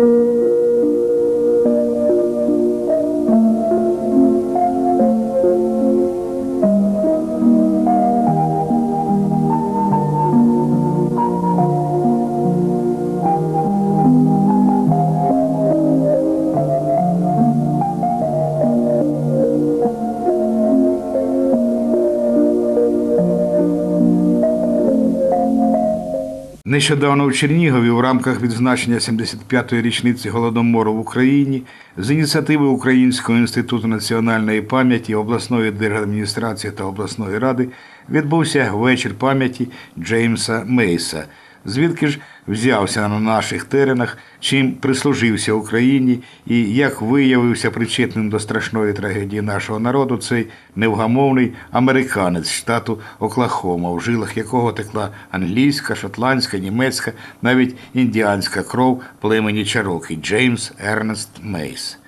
Música Нещодавно у Чернігові в рамках відзначення 75-ї річниці Голодомору в Україні з ініціативи Українського інституту національної пам'яті, обласної держадміністрації та обласної ради відбувся вечір пам'яті Джеймса Мейса, звідки ж взявся на наших теренах, чим прислужився Україні і як виявився причетним до страшної трагедії нашого народу цей невгамовний американець штату Оклахома, в жилах якого текла англійська, шотландська, німецька, навіть індіанська кров племені Чароки Джеймс Ернест Мейс.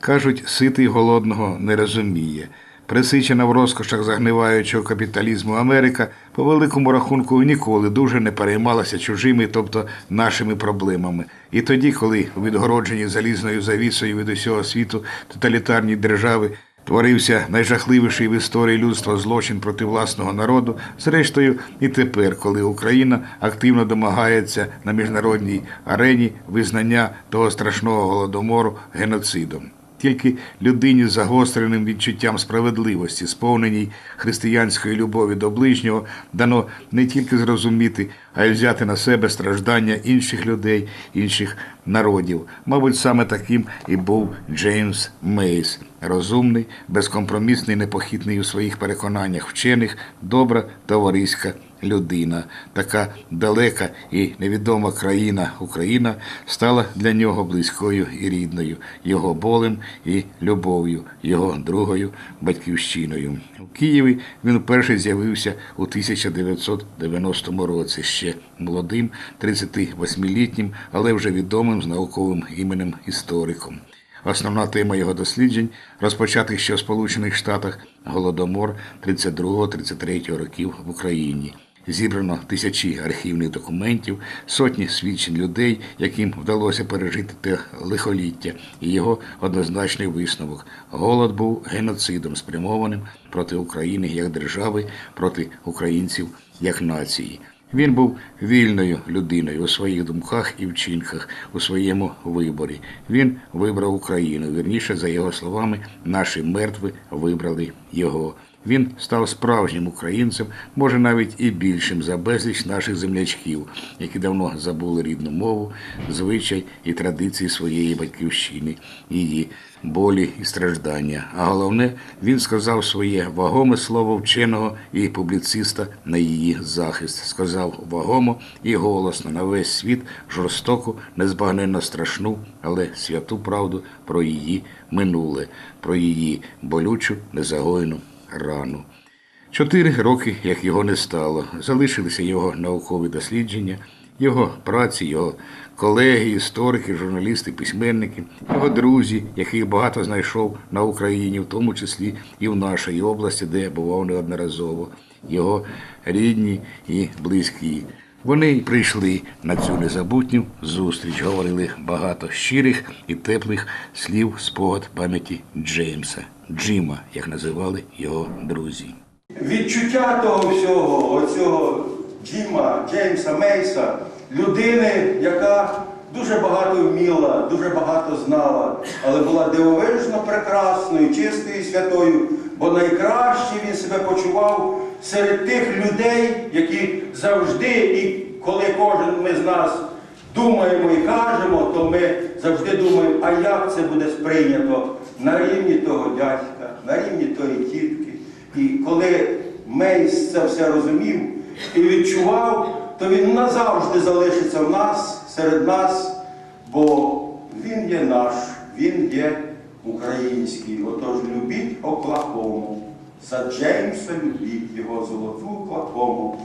Кажуть, ситий голодного не розуміє. Присичена в розкошах загниваючого капіталізму Америка по великому рахунку ніколи дуже не переймалася чужими, тобто нашими проблемами. І тоді, коли у відгородженні залізною завісою від усього світу тоталітарні держави творився найжахливіший в історії людства злочин проти власного народу, зрештою, і тепер, коли Україна активно домагається на міжнародній арені визнання того страшного голодомору геноцидом. Тільки людині з загостреним відчуттям справедливості, сповненій християнської любові до ближнього, дано не тільки зрозуміти, а й взяти на себе страждання інших людей, інших народів. Мабуть, саме таким і був Джеймс Мейс, розумний, безкомпромісний, непохитний у своїх переконаннях вчених, добра товариська людина. Така далека і невідома країна Україна стала для нього близькою і рідною, його болем і любов'ю, його другою батьківщиною. У Києві він вперше з'явився у 1990 році ще молодим, 38-літнім, але вже відомим з науковим іменем істориком. Основна тема його досліджень розпочатих ще в Сполучених Штатах Голодомор 32-33 років в Україні. Зібрано тисячі архівних документів, сотні свідчень людей, яким вдалося пережити те лихоліття, і його однозначний висновок. Голод був геноцидом, спрямованим проти України як держави, проти українців як нації. Він був вільною людиною у своїх думках і вчинках, у своєму виборі. Він вибрав Україну. Вірніше, за його словами, наші мертві вибрали його. Він став справжнім українцем, може навіть і більшим за безліч наших землячків, які давно забули рідну мову, звичай і традиції своєї батьківщини, її болі і страждання. А головне, він сказав своє вагоме слово вченого і публіциста на її захист. Сказав вагомо і голосно на весь світ жорстоку, незбагненно страшну, але святу правду про її минуле, про її болючу, незагоєну рану. Чотири роки, як його не стало, залишилися його наукові дослідження, його праці, його колеги, історики, журналісти, письменники, його друзі, яких багато знайшов на Україні, в тому числі і в нашій області, де бував неодноразово, його рідні і близькі. Вони й прийшли на цю незабутню зустріч, говорили багато щирих і теплих слів спогад пам'яті Джеймса, Джима, як називали його друзі. відчуття того всього, оцього Джима, Джеймса Мейса, людини, яка дуже багато вміла, дуже багато знала, але була дивовижно прекрасною, чистою святою, бо найкраще він себе почував серед тих людей, які завжди, і коли кожен ми з нас думаємо і кажемо, то ми завжди думаємо, а як це буде сприйнято на рівні того дядька, на рівні тої тітки. І коли Мейс це все розумів і відчував, то він назавжди залишиться в нас, серед нас, бо він є наш, він є український. Отож любіть Оклахому. За Джеймса любіть його золоту Оклахому.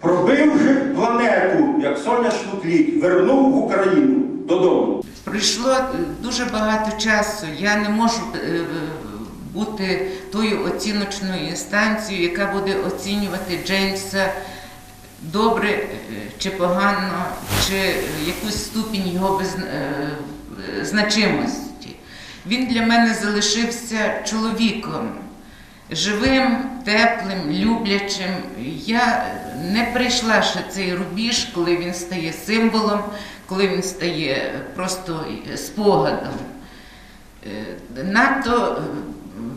Пробивши планету, як сонячну кліть, вернув в Україну додому. Пройшло е, дуже багато часу. Я не можу е, бути тою оціночною інстанцією, яка буде оцінювати Джеймса добре е, чи погано, чи якусь ступінь його без, е, значимості. Він для мене залишився чоловіком, живим, теплим, люблячим. Я не прийшла ще цей рубіж, коли він стає символом, коли він стає просто спогадом. Е, Надто е,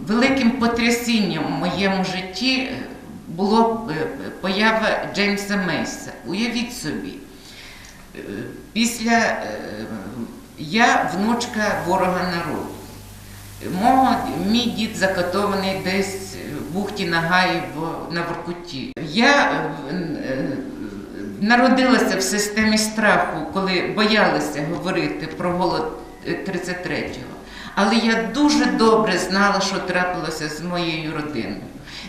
великим потрясінням в моєму житті було е, поява Джеймса Мейса. Уявіть собі, після я внучка ворога народу. Мого, мій дід закатований десь в бухті Нагаєво на Воркуті. Я е, е, народилася в системі страху, коли боялася говорити про голод е, 33-го. Але я дуже добре знала, що трапилося з моєю родиною.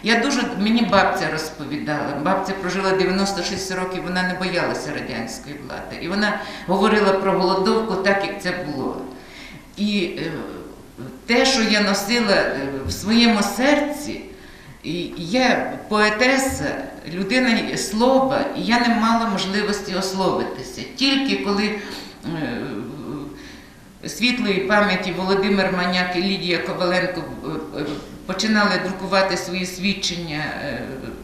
Я дуже мені бабця розповідала. Бабця прожила 96 років, вона не боялася радянської влади. І вона говорила про голодовку так, як це було. І е, те, що я носила е, в своєму серці, я поетеса, людина слова, і я не мала можливості ословитися. Тільки коли е, світлої пам'яті Володимир Маняк і Лідія Коваленко е, починали друкувати свої свідчення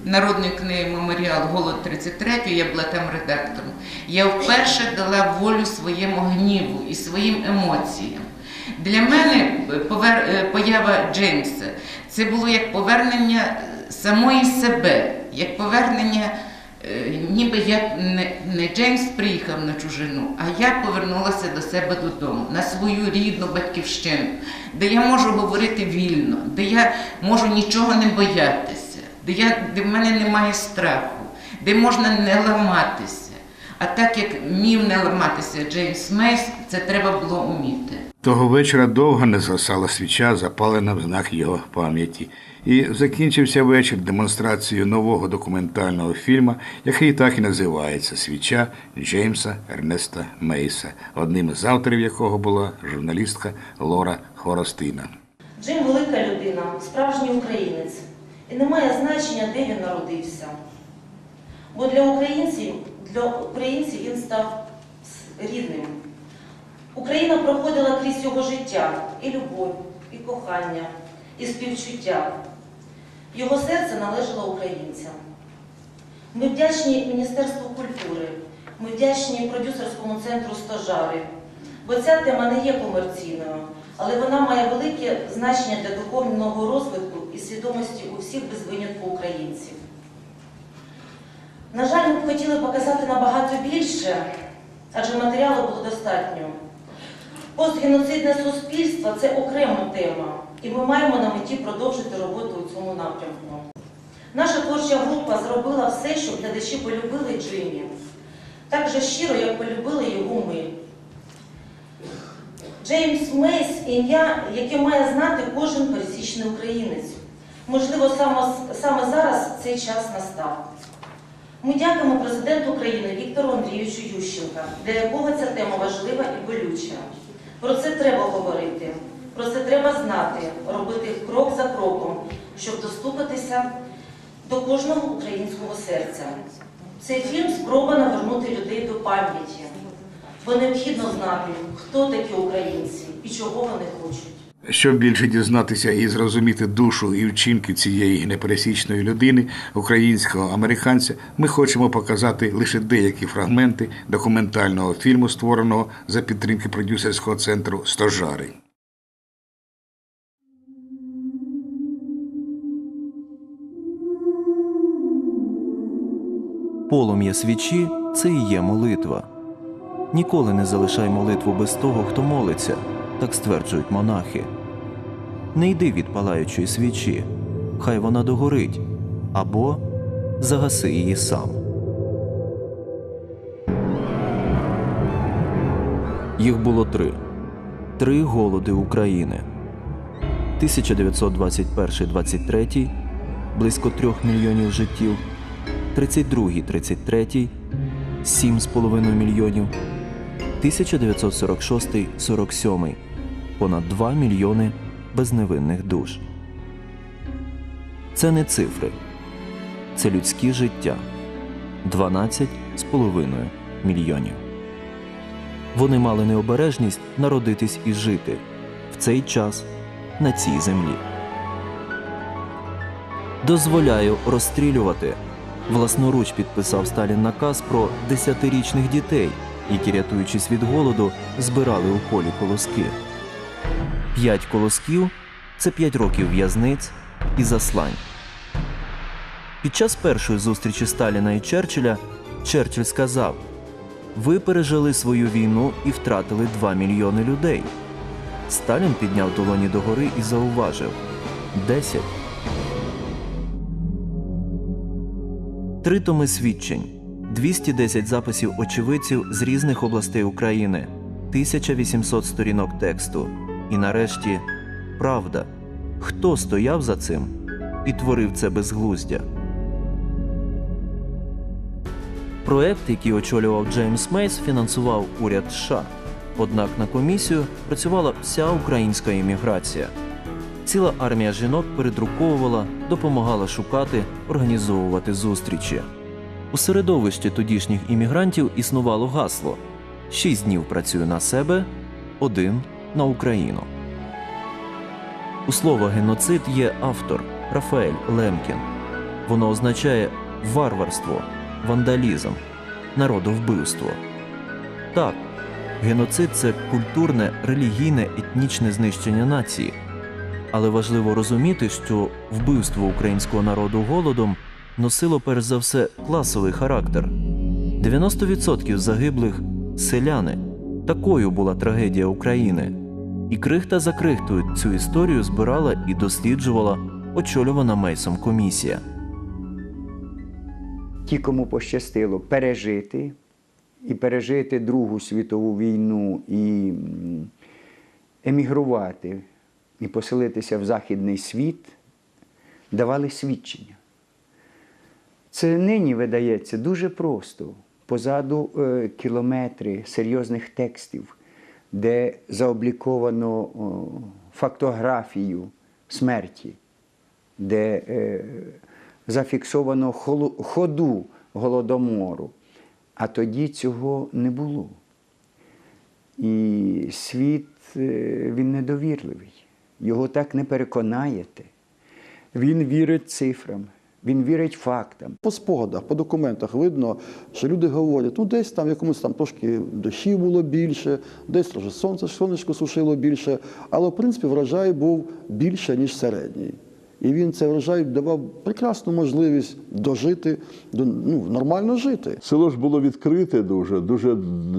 народної книги Меморіал Голод 33, я була там редактором. Я вперше дала волю своєму гніву і своїм емоціям. Для мене е, е, поява Джеймса це було як повернення самої себе, як повернення, е, ніби як не, Джеймс приїхав на чужину, а я повернулася до себе додому, на свою рідну батьківщину, де я можу говорити вільно, де я можу нічого не боятися, де, я, де в мене немає страху, де можна не ламатися. А так як вмів не ламатися Джеймс Мейс, це треба було вміти. Того вечора довго не згасала свіча, запалена в знак його пам'яті. І закінчився вечір демонстрацією нового документального фільму, який так і називається Свіча Джеймса Ернеста Мейса, одним із авторів якого була журналістка Лора Хоростина. Джим велика людина, справжній українець. І не має значення, де він народився. Бо для українців, для українців він став рідним. Україна проходила крізь його життя і любов, і кохання, і співчуття. Його серце належало українцям. Ми вдячні Міністерству культури, ми вдячні продюсерському центру Стожари, бо ця тема не є комерційною, але вона має велике значення для духовного розвитку і свідомості у всіх без винятку українців. На жаль, ми б хотіли показати набагато більше, адже матеріалу було достатньо. Постгеноцидне суспільство це окрема тема, і ми маємо на меті продовжити роботу у цьому напрямку. Наша творча група зробила все, щоб глядачі полюбили Джиммі, так же щиро, як полюбили його ми. Джеймс Мейс ім'я, яке має знати кожен пересічний українець. Можливо, саме, саме зараз цей час настав. Ми дякуємо президенту України Віктору Андрійовичу Ющенка, для якого ця тема важлива і болюча. Про це треба говорити, про це треба знати, робити крок за кроком, щоб достукатися до кожного українського серця. Цей фільм спроба навернути людей до пам'яті, бо необхідно знати, хто такі українці і чого вони хочуть. Щоб більше дізнатися і зрозуміти душу і вчинки цієї непересічної людини, українського американця, ми хочемо показати лише деякі фрагменти документального фільму, створеного за підтримки продюсерського центру Стожари. Полум'я свічі це і є молитва. Ніколи не залишай молитву без того, хто молиться, так стверджують монахи. Не йди від палаючої свічі, хай вона догорить, або загаси її сам. Їх було три три голоди України. 1921-23 близько трьох мільйонів життів. 32-33 7,5 мільйонів, 1946-47 понад 2 мільйони безневинних душ. Це не цифри, це людські життя. 12,5 мільйонів. Вони мали необережність народитись і жити в цей час на цій землі. Дозволяю розстрілювати. Власноруч підписав Сталін наказ про десятирічних дітей, які, рятуючись від голоду, збирали у полі колоски. П'ять колосків це п'ять років в'язниць і заслань. Під час першої зустрічі Сталіна і Черчилля Черчилль сказав: Ви пережили свою війну і втратили 2 мільйони людей. Сталін підняв долоні догори і зауважив: Десять. Три томи свідчень, 210 записів очевидців з різних областей України, 1800 сторінок тексту. І нарешті правда. Хто стояв за цим і творив це безглуздя? Проект, який очолював Джеймс Мейс, фінансував уряд США. Однак на комісію працювала вся українська імміграція. Ціла армія жінок передруковувала, допомагала шукати, організовувати зустрічі. У середовищі тодішніх іммігрантів існувало гасло: шість днів працюю на себе, один на Україну. У слова геноцид є автор Рафаель Лемкін. Воно означає варварство, вандалізм, народовбивство. Так, геноцид це культурне, релігійне, етнічне знищення нації. Але важливо розуміти, що вбивство українського народу голодом носило перш за все класовий характер. 90% загиблих селяни. Такою була трагедія України. І крихта за крихтою цю історію збирала і досліджувала очолювана Мейсом комісія. ті, кому пощастило пережити і пережити Другу світову війну, і емігрувати, і поселитися в Західний світ, давали свідчення. Це нині видається дуже просто. Позаду е, кілометри серйозних текстів, де заобліковано фактографію смерті, де е, зафіксовано ходу голодомору. А тоді цього не було. І світ е, він недовірливий. Його так не переконаєте. Він вірить цифрам, він вірить фактам. По спогадах, по документах видно, що люди говорять, ну десь там в якомусь там трошки дощів було більше, десь трошки сонце, сонечко сушило більше, але в принципі врожай був більше, ніж середній. І він цей врожай давав прекрасну можливість дожити, до, ну, нормально жити. Село ж було відкрите дуже, дуже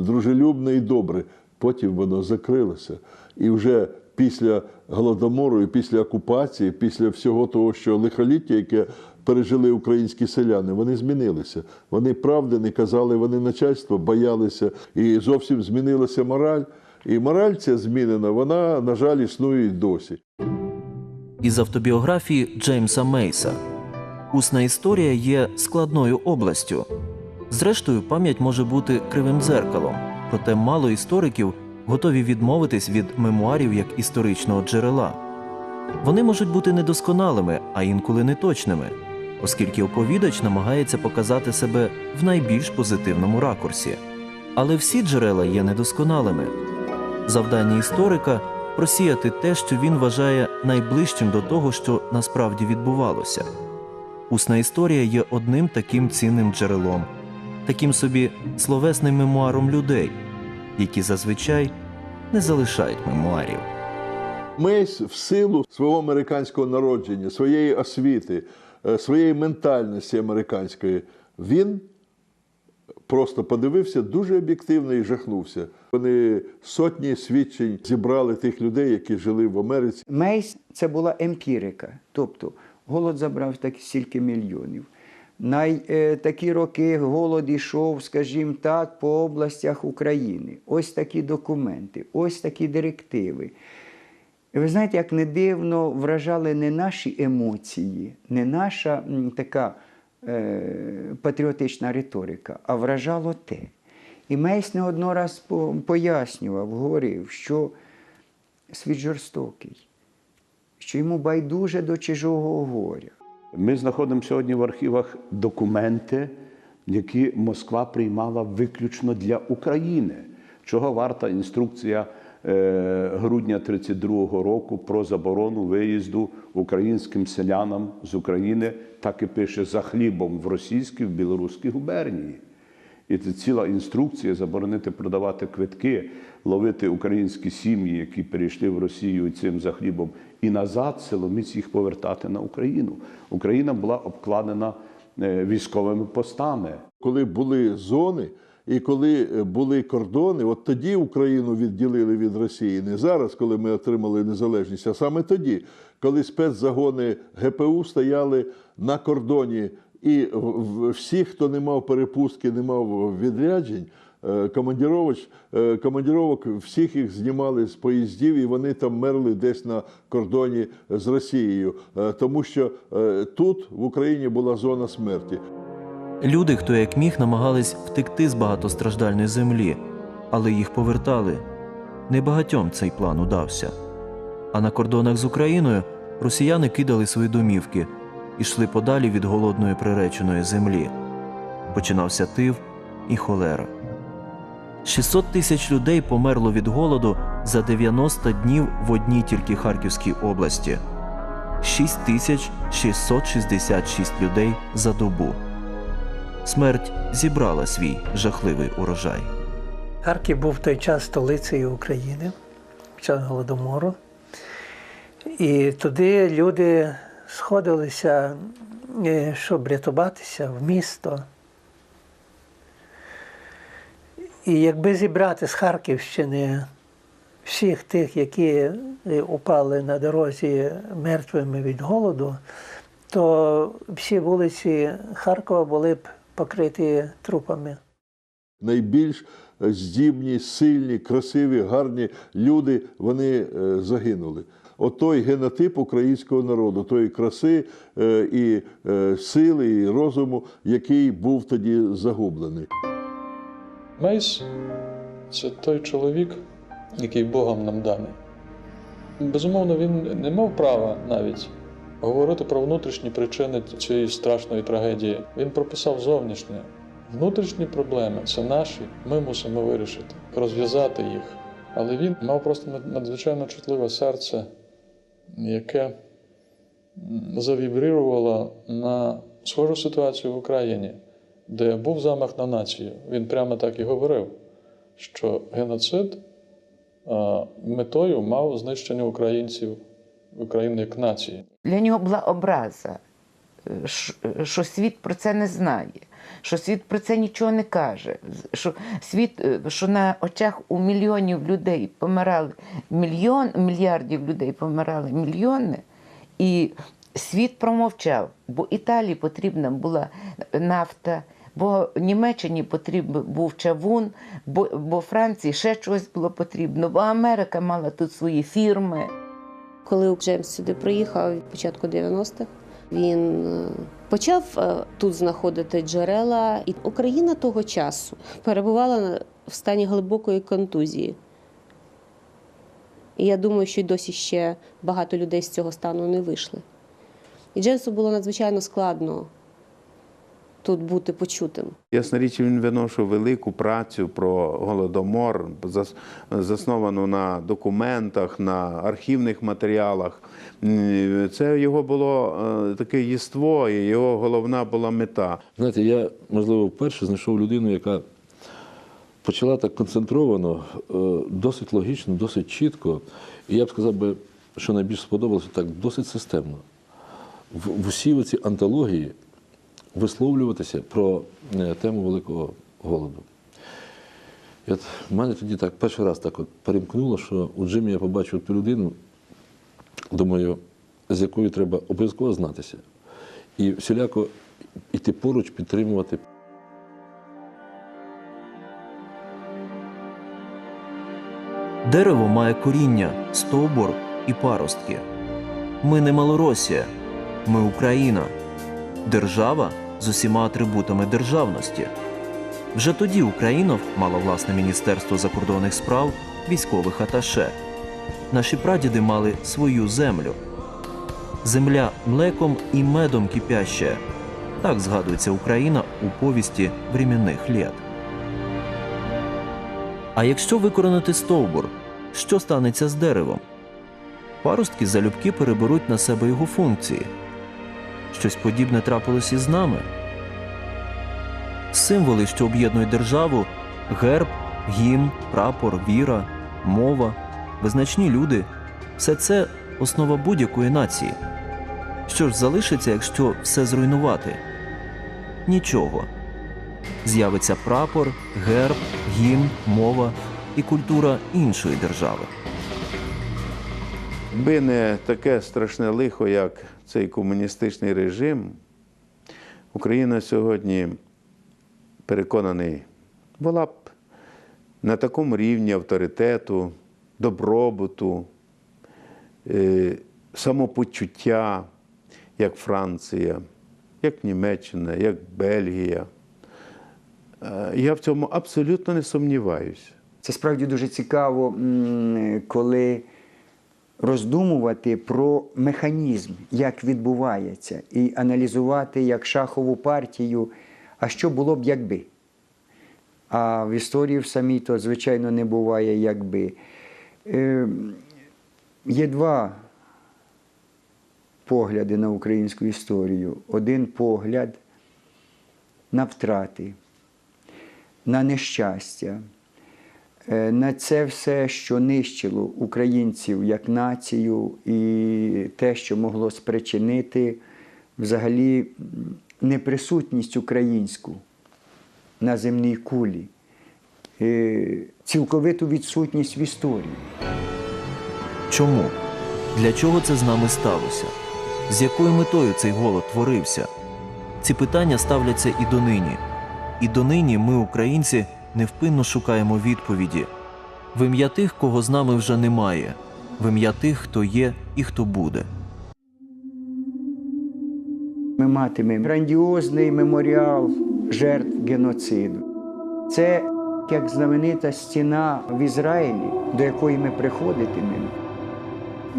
дружелюбне і добре. Потім воно закрилося. І вже після голодомору, і після окупації, після всього того, що лихоліття, яке пережили українські селяни, вони змінилися. Вони правди не казали, вони начальство боялися, і зовсім змінилася мораль. І мораль ця змінена, вона, на жаль, існує і досі. Із автобіографії Джеймса Мейса. Усна історія є складною областю. Зрештою, пам'ять може бути кривим дзеркалом, проте мало істориків готові відмовитись від мемуарів як історичного джерела. Вони можуть бути недосконалими, а інколи неточними, оскільки оповідач намагається показати себе в найбільш позитивному ракурсі. Але всі джерела є недосконалими. Завдання історика просіяти те, що він вважає найближчим до того, що насправді відбувалося. Усна історія є одним таким цінним джерелом, таким собі словесним мемуаром людей, які зазвичай не залишають мемуарів. Мейс в силу свого американського народження, своєї освіти, е, своєї ментальності американської, він просто подивився дуже об'єктивно і жахнувся. Вони сотні свідчень зібрали тих людей, які жили в Америці. Мейс це була емпірика, тобто голод забрав так стільки мільйонів. Най, е, такі роки голод ішов, скажімо так, по областях України. Ось такі документи, ось такі директиви. Ви знаєте, як не дивно вражали не наші емоції, не наша така е, патріотична риторика, а вражало те. І Мейс не одно раз пояснював, говорив, що світ жорстокий, що йому байдуже до чужого горя. Ми знаходимо сьогодні в архівах документи які Москва приймала виключно для України. Чого варта інструкція е, грудня 32-го року про заборону виїзду українським селянам з України, так і пише за хлібом в російській, в білоруській губернії. І це ціла інструкція заборонити продавати квитки, ловити українські сім'ї, які перейшли в Росію цим за хлібом, і назад силоміць їх повертати на Україну. Україна була обкладена е, військовими постами. Коли були зони і коли е, були кордони, от тоді Україну відділили від Росії. Не зараз, коли ми отримали незалежність, а саме тоді, коли спецзагони ГПУ стояли на кордоні, і всі, хто не мав перепустки, не мав відряджень. Е, Командірович, е, командіровок всіх їх знімали з поїздів, і вони там мерли десь на кордоні з Росією, Е, тому що тут в Україні була зона смерті. Люди, хто як міг, намагались втекти з багатостраждальної землі, але їх повертали. Небагатьом цей план удався. А на кордонах з Україною росіяни кидали свої домівки і йшли подалі від голодної приреченої землі. Починався тив і холера. 600 тисяч людей померло від голоду за 90 днів в одній тільки Харківській області. 6666 людей за добу. Смерть зібрала свій жахливий урожай. Харків був в той час столицею України в час Голодомору. І туди люди сходилися, е, щоб рятуватися в місто. І якби зібрати з Харківщини всіх тих, які упали на дорозі мертвими від голоду, то всі вулиці Харкова були б покриті трупами. найбільш здібні, сильні, красиві, гарні люди вони е, загинули. Отой генотип українського народу, тої краси е, і е, сили, і розуму, який був тоді загублений. Мейс це той чоловік, який Богом нам даний. Безумовно, він не мав права навіть говорити про внутрішні причини цієї страшної трагедії. Він прописав зовнішнє. Внутрішні проблеми це наші, ми мусимо вирішити, розв'язати їх. Але він мав просто надзвичайно чутливе серце, яке завібрирувало на схожу ситуацію в Україні, де був замах на націю. Він прямо так і говорив, що геноцид метою мав знищення українців, України як нації. Для нього була образа, е, е, що світ про це не знає, що світ про це нічого не каже. Що світ, е, що на очах у мільйонів людей помирали мільйон, мільярдів людей помирали мільйони, і світ промовчав, бо Італії потрібна була нафта. Бо Німеччині потрібен був чавун, бо, бо Франції ще щось було потрібно, бо Америка мала тут свої фірми. Коли Джеймс сюди приїхав від початку 90-х, він е, почав е, тут знаходити джерела, і Україна того часу перебувала в стані глибокої контузії. І я думаю, що й досі ще багато людей з цього стану не вийшли. І Джеймсу було надзвичайно складно тут бути почутим. Ясна річ, він виношував велику працю про голодомор, засновану на документах, на архівних матеріалах. Це його було е, таке єство, і його головна була мета. Знаєте, я, можливо, вперше знайшов людину, яка почала так концентровано, е, досить логічно, досить чітко. І я б сказав би, що найбільш сподобалося так, досить системно. В, в усі оці антології висловлюватися про е, тему великого голоду. І в мене тоді так перший раз так от перемкнуло, що у Джимі я побачив ту людину, думаю, з якою треба обов'язково знатися. І всіляко йти поруч, підтримувати. Дерево має коріння, стовбур і паростки. Ми не Малоросія, ми Україна, держава з усіма атрибутами державності. Вже тоді Україна мала власне Міністерство закордонних справ, військових аташе. Наші прадіди мали свою землю. Земля млеком і медом кипяща, Так згадується Україна у повісті временних літ. А якщо викоронати стовбур, що станеться з деревом? Паростки залюбки переберуть на себе його функції. Щось подібне трапилось і з нами. Символи, що об'єднують державу герб, гімн, прапор, віра, мова, визначні люди все це основа будь-якої нації. Що ж залишиться, якщо все зруйнувати? Нічого. З'явиться прапор, герб, гімн, мова і культура іншої держави. Якби не таке страшне лихо, як цей комуністичний режим, Україна сьогодні, переконаний, була б на такому рівні авторитету, добробуту, е, самопочуття, як Франція, як Німеччина, як Бельгія. Е, Я в цьому абсолютно не сумніваюся. Це справді дуже цікаво, коли роздумувати про механізм, як відбувається, і аналізувати як шахову партію, а що було б якби. А в історії в самій то, звичайно, не буває якби. Е, є два погляди на українську історію. Один погляд на втрати, на нещастя, на це все, що нищило українців як націю, і те, що могло спричинити взагалі неприсутність українську на земній кулі, е, цілковиту відсутність в історії. Чому? Для чого це з нами сталося? З якою метою цей голод творився? Ці питання ставляться і донині. І донині ми, українці, невпинно шукаємо відповіді в ім'я тих, кого з нами вже немає, в ім'я тих, хто є і хто буде. Ми матимемо грандіозний меморіал жертв геноциду. Це як знаменита стіна в Ізраїлі, до якої ми приходитимемо.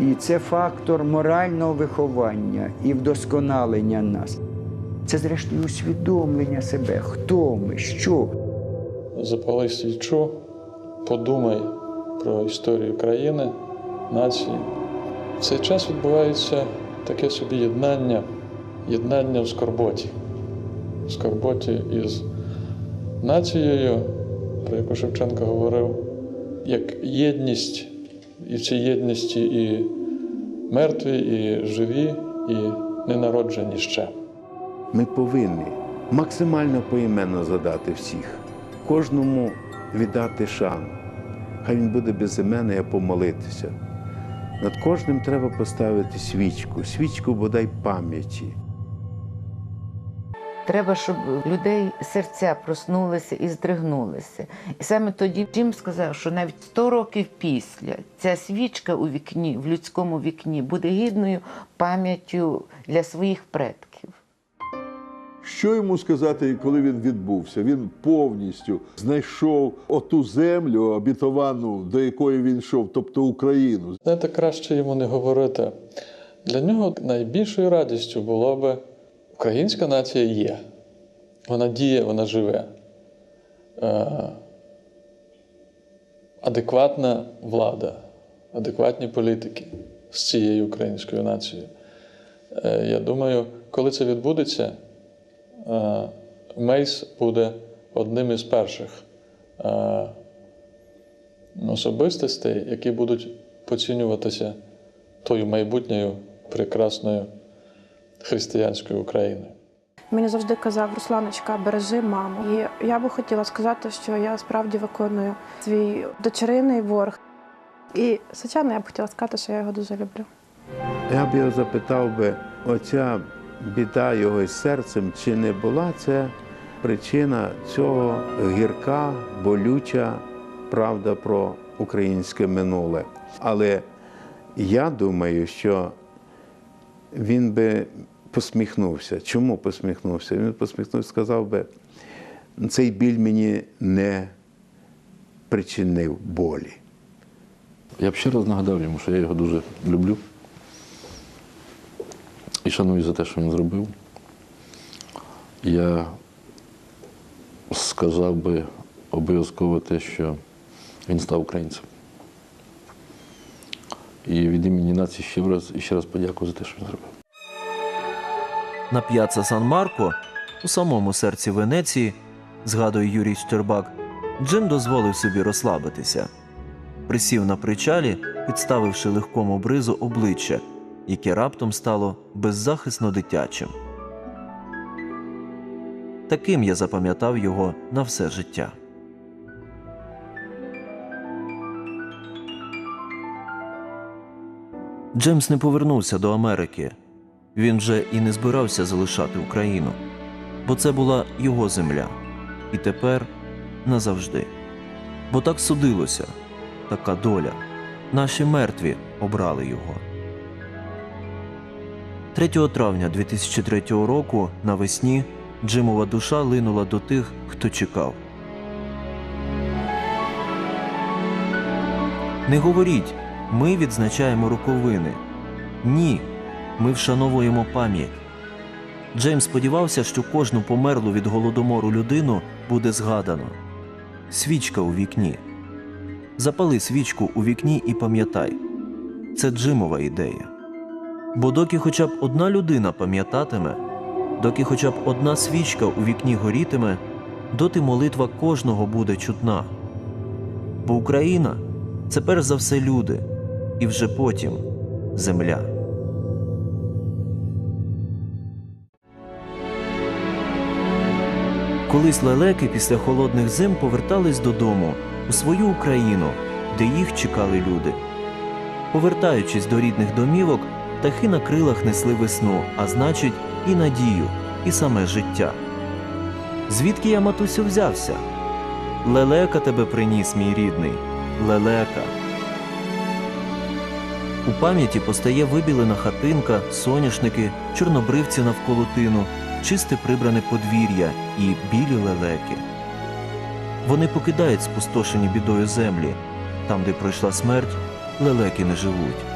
І це фактор морального виховання і вдосконалення нас. Це, зрештою, усвідомлення себе, хто ми, що. Запали свічу, подумай про історію країни, нації. В цей час відбувається таке собі єднання, єднання в скорботі. В скорботі із нацією, про яку Шевченко говорив, як єдність, і в цій єдності і мертві, і живі, і ненароджені ще. Ми повинні максимально поіменно задати всіх, кожному віддати шану. Хай він буде безіменний, а помолитися. Над кожним треба поставити свічку, свічку бодай пам'яті. Треба, щоб людей серця проснулися і здригнулися. І саме тоді Джим сказав, що навіть 100 років після ця свічка у вікні, в людському вікні, буде гідною пам'яттю для своїх предків. Що йому сказати, коли він відбувся? Він повністю знайшов оту землю обітовану, до якої він йшов, тобто Україну. Знаєте, краще йому не говорити. Для нього найбільшою радістю було би українська нація є. Вона діє, вона живе. Е, адекватна влада, адекватні політики з цією українською нацією. Е, я думаю, коли це відбудеться, Мейс буде одним із перших е, особистостей, які будуть поцінюватися тою майбутньою прекрасною християнською Україною. Мені завжди казав Русланочка, бережи маму. І я би хотіла сказати, що я справді виконую свій дочериний борг. І, звичайно, я б хотіла сказати, що я його дуже люблю. Я б його запитав би, оця біда його із серцем, чи не була це причина цього гірка, болюча правда про українське минуле. Але я думаю, що він би посміхнувся. Чому посміхнувся? Він посміхнувся, сказав би, цей біль мені не причинив болі. Я б ще раз нагадав йому, що я його дуже люблю і шаную за те, що він зробив. я сказав би обов'язково те, що він став українцем. І від імені нації ще раз, ще раз подякую за те, що він зробив. На п'яца Сан Марко, у самому серці Венеції, згадує Юрій Щербак, Джим дозволив собі розслабитися. Присів на причалі, підставивши легкому бризу обличчя, яке раптом стало беззахисно дитячим. Таким я запам'ятав його на все життя. Джеймс не повернувся до Америки. Він вже і не збирався залишати Україну, бо це була його земля. І тепер назавжди. Бо так судилося, така доля. Наші мертві обрали його. 3 травня 2003 року навесні Джимова душа линула до тих, хто чекав. Не говоріть, ми відзначаємо роковини. Ні, ми вшановуємо пам'ять. Джеймс сподівався, що кожну померлу від голодомору людину буде згадано. Свічка у вікні. Запали свічку у вікні і пам'ятай. Це Джимова ідея. Бо доки хоча б одна людина пам'ятатиме, доки хоча б одна свічка у вікні горітиме, доти молитва кожного буде чутна. Бо Україна це перш за все люди, і вже потім земля. Колись лелеки після холодних зим повертались додому у свою Україну, де їх чекали люди. Повертаючись до рідних домівок, птахи на крилах несли весну, а значить, і надію, і саме життя. Звідки я, матусю, взявся? Лелека тебе приніс, мій рідний, лелека. У пам'яті постає вибілена хатинка, соняшники, чорнобривці навколо тину, чисте прибране подвір'я і білі лелеки. Вони покидають спустошені бідою землі. Там, де пройшла смерть, лелеки не живуть.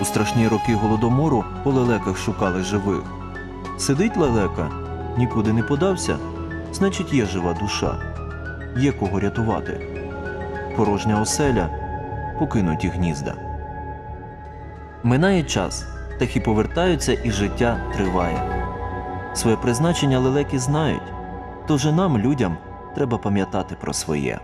У страшні роки голодомору по лелеках шукали живих. Сидить лелека, нікуди не подався, значить є жива душа, є кого рятувати. Порожня оселя, покинуті гнізда. Минає час, птахи повертаються і життя триває. Своє призначення лелеки знають, тож нам, людям, треба пам'ятати про своє.